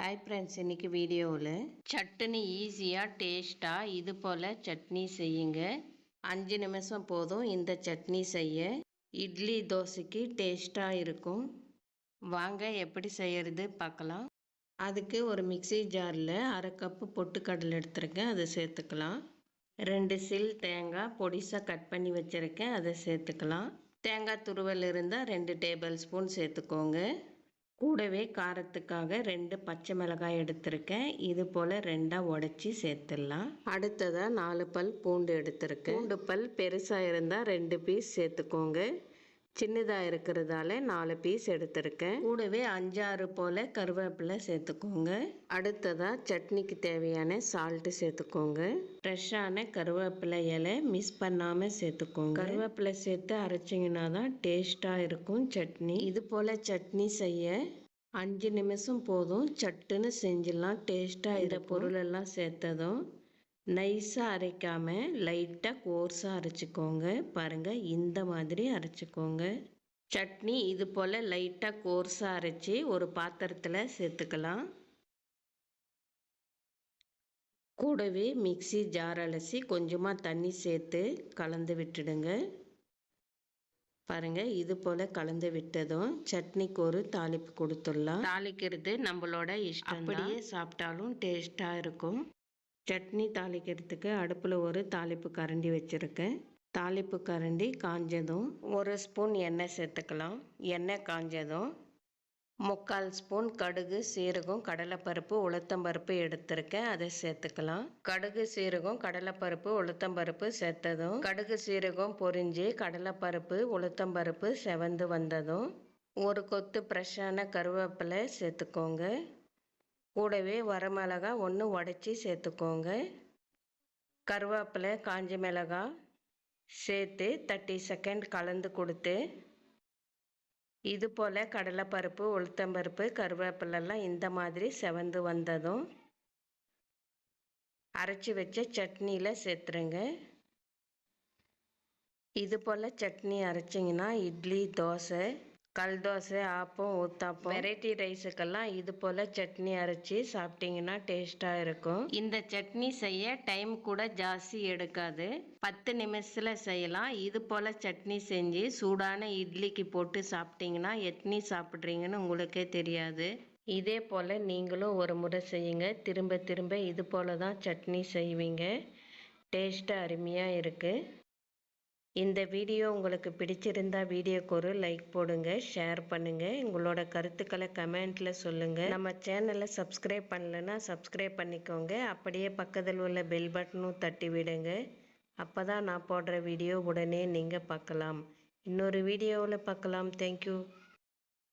Hi friends இன்றைக்கி வீடியோவில் சட்னி ஈஸியாக டேஸ்ட்டாக இது போல் சட்னி செய்யுங்க. அஞ்சு நிமிஷம் போதும் இந்த சட்னி செய்ய. இட்லி தோசைக்கு டேஸ்ட்டாக இருக்கும். வாங்க எப்படி செய்கிறது பார்க்கலாம். அதுக்கு ஒரு மிக்சி ஜாரில் அரை கப்பு பொட்டுக்கடலை எடுத்துருக்கேன் அதை சேர்த்துக்கலாம். ரெண்டு சில் தேங்காய் பொடிசாக கட் பண்ணி வச்சுருக்கேன் அதை சேர்த்துக்கலாம். தேங்காய் துருவல் இருந்தால் ரெண்டு டேபிள் ஸ்பூன் சேர்த்துக்கோங்க. கூடவே காரத்துக்காக ரெண்டு பச்சை மிளகாய் எடுத்திருக்கேன். இது போல் ரெண்டாக உடச்சி சேர்த்துடலாம். அடுத்ததாக நாலு பல் பூண்டு எடுத்திருக்கேன். பூண்டு பல் பெருசாக இருந்தால் ரெண்டு பீஸ் சேர்த்துக்கோங்க. சின்னதாக இருக்கிறதால நாலு பீஸ் எடுத்திருக்கேன். கூடவே அஞ்சாறு போல் கருவேப்பிலை சேர்த்துக்கோங்க. அடுத்ததாக சட்னிக்கு தேவையான சால்ட்டு சேர்த்துக்கோங்க. ஃப்ரெஷ்ஷான கருவேப்பிலை இலை மிஸ் பண்ணாமல் சேர்த்துக்கோங்க. கருவேப்பிலை சேர்த்து அரைச்சிங்கன்னா தான் டேஸ்ட்டாக இருக்கும் சட்னி. இது போல் சட்னி செய்ய அஞ்சு நிமிஷம் போதும். சட்டுன்னு செஞ்சிடலாம். டேஸ்ட்டாக இந்த பொருளெல்லாம் சேர்த்ததும் நைஸாக அரைக்காமல் லைட்டாக கோர்ஸாக அரைச்சிக்கோங்க. பாருங்கள் இந்த மாதிரி அரைச்சிக்கோங்க. சட்னி இது போல் லைட்டாக கோர்ஸாக அரைச்சி ஒரு பாத்திரத்தில் சேர்த்துக்கலாம். கூடவே மிக்சி ஜார் அலசி கொஞ்சமாக தண்ணி சேர்த்து கலந்து விட்டுடுங்க. பாருங்கள் இது போல் கலந்து விட்டதும் சட்னிக்கு ஒரு தாளிப்பு கொடுத்துடலாம். தாளிக்கிறது நம்மளோட இஷ்டம் அப்படியே சாப்பிட்டாலும் டேஸ்ட்டாக இருக்கும். சட்னி தாளிக்கிறதுக்கு அடுப்பில் ஒரு தாளிப்பு கரண்டி வச்சுருக்கேன். தாளிப்பு கரண்டி காஞ்சதும் ஒரு ஸ்பூன் எண்ணெய் சேர்த்துக்கலாம். எண்ணெய் காஞ்சதும் முக்கால் ஸ்பூன் கடுகு சீரகம் கடலைப்பருப்பு உளுத்தம்பருப்பு எடுத்திருக்கேன். அதை சேர்த்துக்கலாம். கடுகு சீரகம் கடலைப்பருப்பு உளுத்தம்பருப்பு சேர்த்ததும் கடுகு சீரகம் பொரிஞ்சு கடலைப்பருப்பு உளுத்தம்பருப்பு செவந்து வந்ததும் ஒரு கொத்து ஃப்ரெஷ்ஷான கருவேப்பிலை சேர்த்துக்கோங்க. கூடவே வரமிளகா ஒன்று உடச்சி சேர்த்துக்கோங்க. கருவேப்பிலை காஞ்ச மிளகா சேர்த்து தேர்ட்டி செகண்ட் கலந்து கொடுத்து இது போல் கடலைப்பருப்பு உளுத்தம்பருப்பு கருவேப்பிலெல்லாம் இந்த மாதிரி செவந்து வந்ததும் அரைச்சி வச்ச சட்னியில் சேர்த்துருங்க. இது போல் சட்னி அரைச்சிங்கன்னா இட்லி தோசை கல் தோசை ஆப்பம் ஊத்தாப்பம். வெரைட்டி ரைஸுக்கெல்லாம் இது போல் சட்னி அரைச்சி சாப்பிட்டிங்கன்னா டேஸ்ட்டாக இருக்கும். இந்த சட்னி செய்ய டைம் கூட ஜாஸ்தி எடுக்காது. பத்து நிமிஷத்தில் செய்யலாம். இது போல் சட்னி செஞ்சு சூடான இட்லிக்கு போட்டு சாப்பிட்டிங்கன்னா எட்னி சாப்பிட்றீங்கன்னு உங்களுக்கே தெரியாது. இதே போல் நீங்களும் ஒரு முறை செய்யுங்க. திரும்ப திரும்ப இது போல் தான் சட்னி செய்வீங்க. டேஸ்ட்டு அருமையாக இருக்குது இந்த வீடியோ உங்களுக்கு பிடிச்சிருந்தா வீடியோக்கு ஒரு லைக் போடுங்க ஷேர் பண்ணுங்கள் உங்களோட கருத்துக்களை கமெண்ட்டில் சொல்லுங்கள் நம்ம சேனலை சப்ஸ்கிரைப் பண்ணலைன்னா சப்ஸ்கிரைப் பண்ணிக்கோங்க. அப்படியே பக்கத்தில் உள்ள பெல் பட்டனும் தட்டி விடுங்க. அப்போ தான் நான் போடுற வீடியோ உடனே நீங்கள் பார்க்கலாம். இன்னொரு வீடியோவில் பார்க்கலாம். தேங்க்யூ